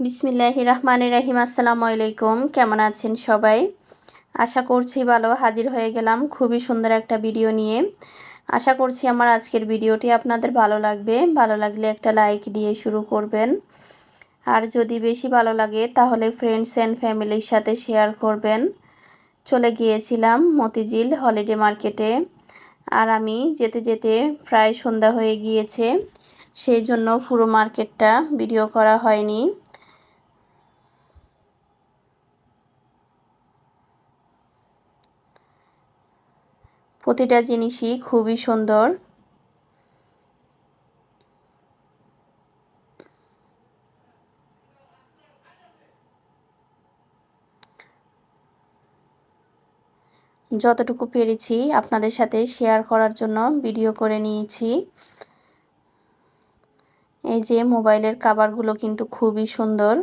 বিসমিল্লাহ রহমান রাহিম, আসসালামু আলাইকুম। কেমন আছেন সবাই? আশা করছি ভালো, হাজির হয়ে গেলাম খুবই সুন্দর একটা ভিডিও নিয়ে। আশা করছি আমার আজকের ভিডিওটি আপনাদের ভালো লাগবে। ভালো লাগলে একটা লাইক দিয়ে শুরু করবেন। আর যদি বেশি ভালো লাগে, তাহলে ফ্রেন্ডস অ্যান্ড ফ্যামিলির সাথে শেয়ার করবেন। চলে গিয়েছিলাম মতিঝিল হলিডে মার্কেটে আর আমি যেতে যেতে প্রায় সন্ধ্যা হয়ে গিয়েছে, সেই জন্য পুরো মার্কেটটা ভিডিও করা হয়নি। প্রতিটা জিনিসই খুবই সুন্দর। যতটুকু পেরেছি আপনাদের সাথে শেয়ার করার জন্য ভিডিও করে নিয়েছি। এই যে মোবাইলের কাভারগুলো কিন্তু খুবই সুন্দর।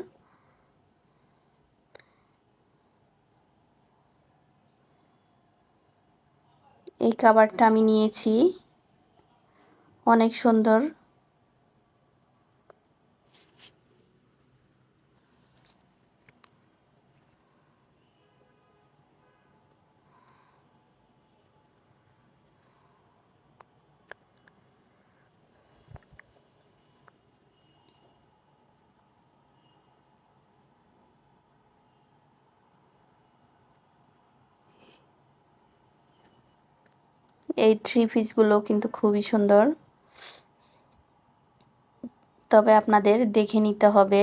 এই কাবারটা আমি নিয়েছি। অনেক সুন্দর। এই থ্রি পিসগুলো কিন্তু খুবই সুন্দর। তবে আপনাদের দেখে নিতে হবে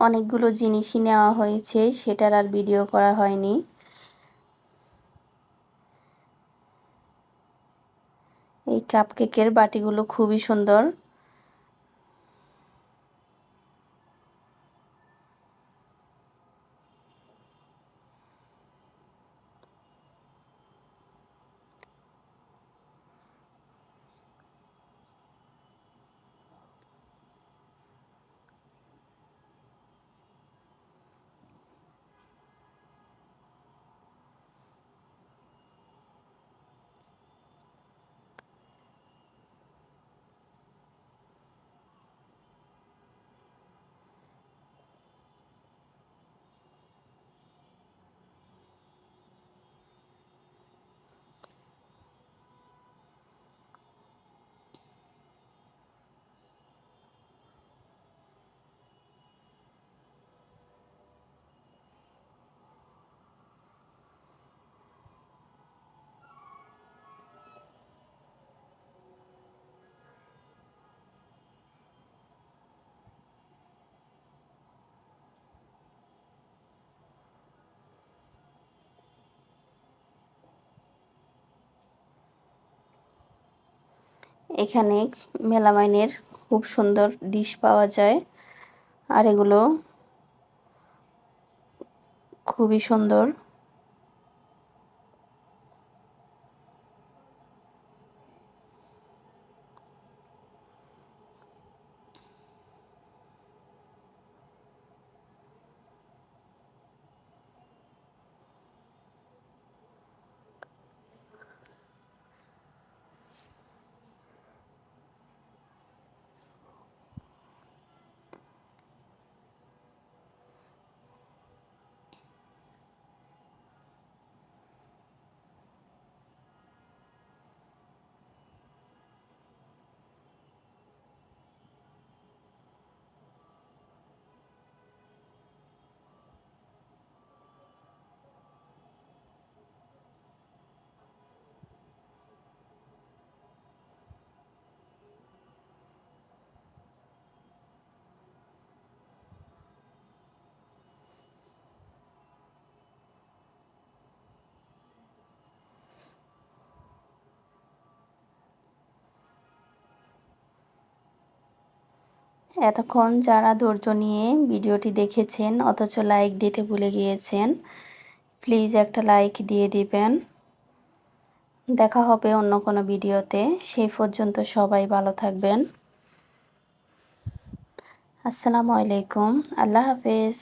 অনেকগুলো জিনিসই নেওয়া হয়েছে সেটার আর ভিডিও করা হয়নি। এই কাপকেকের বাটিগুলো খুবই সুন্দর। এখানে মেলামাইনের খুব সুন্দর ডিশ পাওয়া যায়। আর এগুলো খুবই সুন্দর। এতক্ষণ যারা ধৈর্য নিয়ে ভিডিওটি দেখেছেন, অথচ লাইক দিতে ভুলে গিয়েছেন, প্লিজ একটা লাইক দিয়ে দিবেন। দেখা হবে অন্য কোনো ভিডিওতে। সেই পর্যন্ত সবাই ভালো থাকবেন। আসসালামু আলাইকুম। আল্লাহ হাফেজ।